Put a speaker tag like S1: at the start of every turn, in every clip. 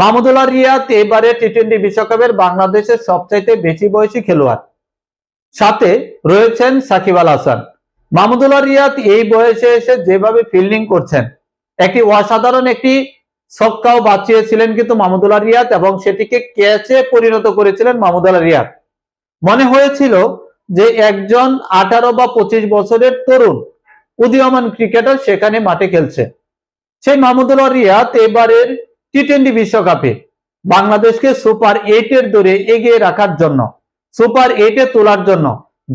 S1: মাহমুদুল্লাহ রিয়াদ এবারে T twenty বিশ্বকাপের বাংলাদেশের সবচাইতে বেশি বয়সী খেলোয়াড়। সাথে রয়েছেন সাকিব আল হাসান। মাহমুদুল্লাহ রিয়াদ এই বয়সে এসে যেভাবে ফিল্ডিং করছেন, একটি অসাধারণ একটি ছক্কাও বাঁচিয়েছিলেন কিন্তু মাহমুদুল্লাহ রিয়াদ এবং সেটিকে ক্যাচে পরিণত করেছিলেন মাহমুদুল্লাহ রিয়াদ। মনে হয়েছিল যে একজন আঠারো বা পঁচিশ বছরের তরুণ, উদীয়মান ক্রিকেটার সেখানে মাঠে খেলছে। সেই মাহমুদুল্লাহ রিয়াদ এবারের টি টোয়েন্টি বিশ্বকাপে বাংলাদেশকে সুপার এইটের দৌড়ে এগিয়ে রাখার জন্য সুপার এইটে তোলার জন্য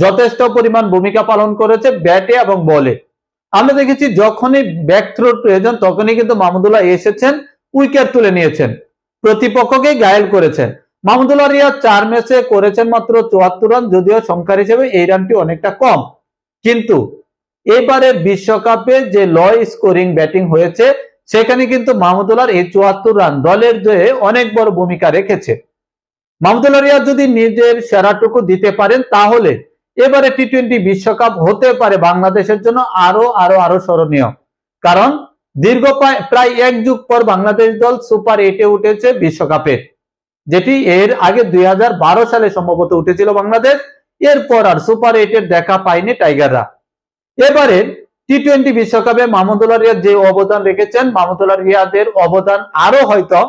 S1: যথেষ্ট পরিমাণ ভূমিকা পালন করেছে ব্যাটে এবং বলে। আমরা দেখেছি যখনই ব্যাক থ্রোর প্রয়োজন তখনই কিন্তু মাহমুদুল্লাহ এসেছেন উইকেট তুলে নিয়েছেন। প্রতিপক্ষকে গায়েল করেছেন। মাহমুদুল্লাহ রিয়াদ চার ম্যাচে করেছেন মাত্র চুয়াত্তর রান, যদিও সংখ্যার হিসেবে এই রানটি অনেকটা কম। কিন্তু এবারে বিশ্বকাপে যে ল স্কোরিং ব্যাটিং হয়েছে সেখানে কিন্তু মাহমুদুল্লাহর এই চুয়াত্তর রান দলের জয়ে অনেক বড় ভূমিকা রেখেছে। মাহমুদুল্লাহ রিয়াদ যদি নিজের সেরাটুকু দিতে পারেন, তাহলে এবারে টি টোয়েন্টি বিশ্বকাপ হতে পারে বাংলাদেশের জন্য আরও আরও আরও স্মরণীয়। কারণ দীর্ঘ প্রায়- প্রায় এক যুগ পর বাংলাদেশ দল সুপার এইটে উঠেছে বিশ্বকাপে, যেটি এর আগে দুই হাজার বারো সালে সম্ভবত উঠেছিল বাংলাদেশ। এরপর আর সুপার এইটের দেখা পায়নি টাইগাররা। এবারে টি টোয়েন্টি বিশ্বকাপে মাহমুদুল্লাহ রিয়াদ যে অবদান রেখেছেন মাহমুদুল্লাহ রিয়াদের অবদান আরও হয়তো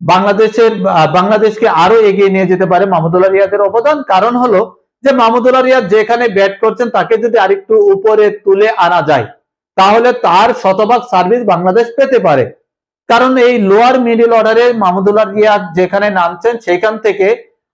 S1: বাংলাদেশের বাংলাদেশকে আরও এগিয়ে নিয়ে যেতে পারে মাহমুদুল্লাহ রিয়াদের অবদান। কারণ হলো যে মাহমুদুল্লাহ রিয়াদ যেখানে ব্যাট করছেন, তাকে যদি আরেকটু উপরে তুলে আনা যায়, তাহলে তার শতভাগ সার্ভিস বাংলাদেশ পেতে পারে। কারণ এই লোয়ার মিডিল অর্ডারে মাহমুদুল্লাহ রিয়াদ যেখানে নামছেন, সেখান থেকে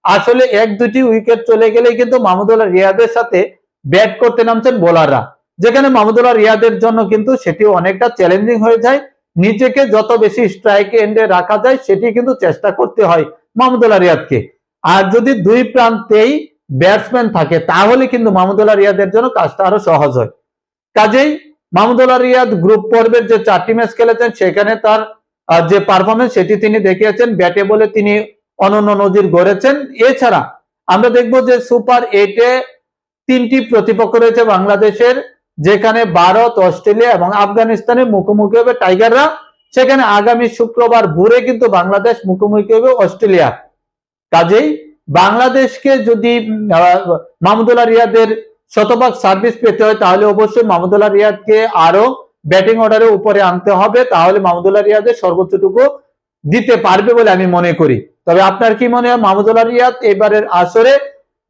S1: আসলে এক দুটি উইকেট চলে গেলেই কিন্তু মাহমুদুল্লাহ রিয়াদের সাথে ব্যাট করতে নামছেন বোলাররা যেখানে মাহমুদুল্লাহ রিয়াদের জন্য কিন্তু সেটি অনেকটা চ্যালেঞ্জিং হয়ে যায়। নিজেকে যত বেশি স্ট্রাইক এন্ডে রাখা যায়, সেটি কিন্তু চেষ্টা করতে হয় মাহমুদুল্লাহ রিয়াদকে। আর যদি দুই প্রান্তেই ব্যাটসম্যান থাকে, তাহলে কিন্তু মাহমুদুল্লাহ রিয়াদের জন্য কাজটা আরও সহজ হয়। কাজেই মাহমুদুল্লাহ রিয়াদ গ্রুপ পর্বের যে চারটি ম্যাচ খেলেছেন, সেখানে তার যে পারফরমেন্স সেটি তিনি দেখিয়েছেন, ব্যাটে বলে তিনি অনন্য নজির গড়েছেন। এছাড়া আমরা দেখব যে সুপার এইটে তিনটি প্রতিপক্ষ রয়েছে বাংলাদেশের। যেখানে ভারত, অস্ট্রেলিয়া এবং আফগানিস্তানের মুখোমুখি হবে টাইগাররা, সেখানে আগামী শুক্রবার ভোরে কিন্তু বাংলাদেশ মুখোমুখি হবে অস্ট্রেলিয়া। কাজেই বাংলাদেশকে যদি মাহমুদুল্লাহ রিয়াদের শতভাগ সার্ভিস পেতে হয়, তাহলে অবশ্যই মাহমুদুল্লাহ রিয়াদকে আরও ব্যাটিং অর্ডারের উপরে আনতে হবে। তাহলে মাহমুদুল্লাহ রিয়াদের সর্বোচ্চটুকু দিতে পারবে বলে আমি মনে করি। তবে আপনার কি মনে হয়, মাহমুদুল্লাহ রিয়াদ এবারের আসরে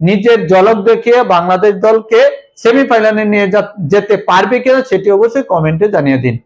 S1: নিজের জলক দেখিয়ে বাংলাদেশ দলকে সেমিফাইনালে নিয়ে যেতে পারবে কিনা সেটি অবশ্যই কমেন্টে জানিয়ে দিন।